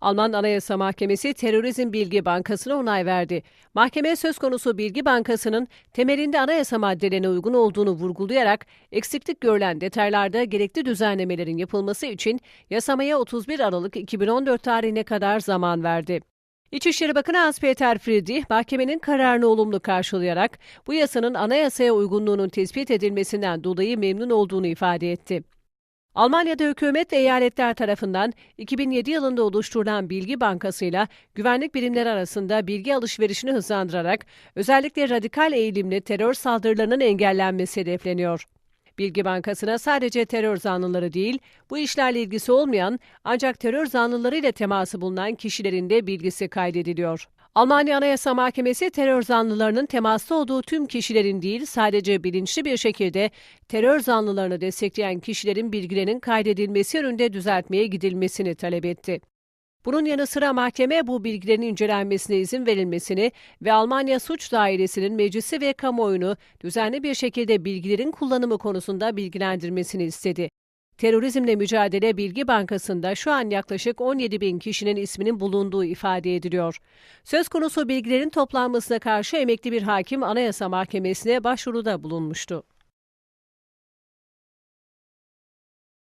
Alman Anayasa Mahkemesi Terörizm Bilgi Bankası'na onay verdi. Mahkeme söz konusu Bilgi Bankası'nın temelinde anayasa maddelerine uygun olduğunu vurgulayarak eksiklik görülen detaylarda gerekli düzenlemelerin yapılması için yasamaya 31 Aralık 2014 tarihine kadar zaman verdi. İçişleri Bakanı Hans-Peter Friedrich, mahkemenin kararını olumlu karşılayarak bu yasanın anayasaya uygunluğunun tespit edilmesinden dolayı memnun olduğunu ifade etti. Almanya'da hükümet ve eyaletler tarafından 2007 yılında oluşturulan Bilgi Bankası ile güvenlik birimleri arasında bilgi alışverişini hızlandırarak özellikle radikal eğilimli terör saldırılarının engellenmesi hedefleniyor. Bilgi Bankası'na sadece terör zanlıları değil, bu işlerle ilgisi olmayan ancak terör zanlılarıyla teması bulunan kişilerin de bilgisi kaydediliyor. Almanya Anayasa Mahkemesi terör zanlılarının temasta olduğu tüm kişilerin değil sadece bilinçli bir şekilde terör zanlılarını destekleyen kişilerin bilgilerinin kaydedilmesi yönünde düzeltmeye gidilmesini talep etti. Bunun yanı sıra mahkeme bu bilgilerin incelenmesine izin verilmesini ve Almanya Suç Dairesi'nin meclisi ve kamuoyunu düzenli bir şekilde bilgilerin kullanımı konusunda bilgilendirmesini istedi. Terörizmle Mücadele Bilgi Bankası'nda şu an yaklaşık 17 bin kişinin isminin bulunduğu ifade ediliyor. Söz konusu bilgilerin toplanmasına karşı emekli bir hakim Anayasa Mahkemesi'ne başvuruda bulunmuştu.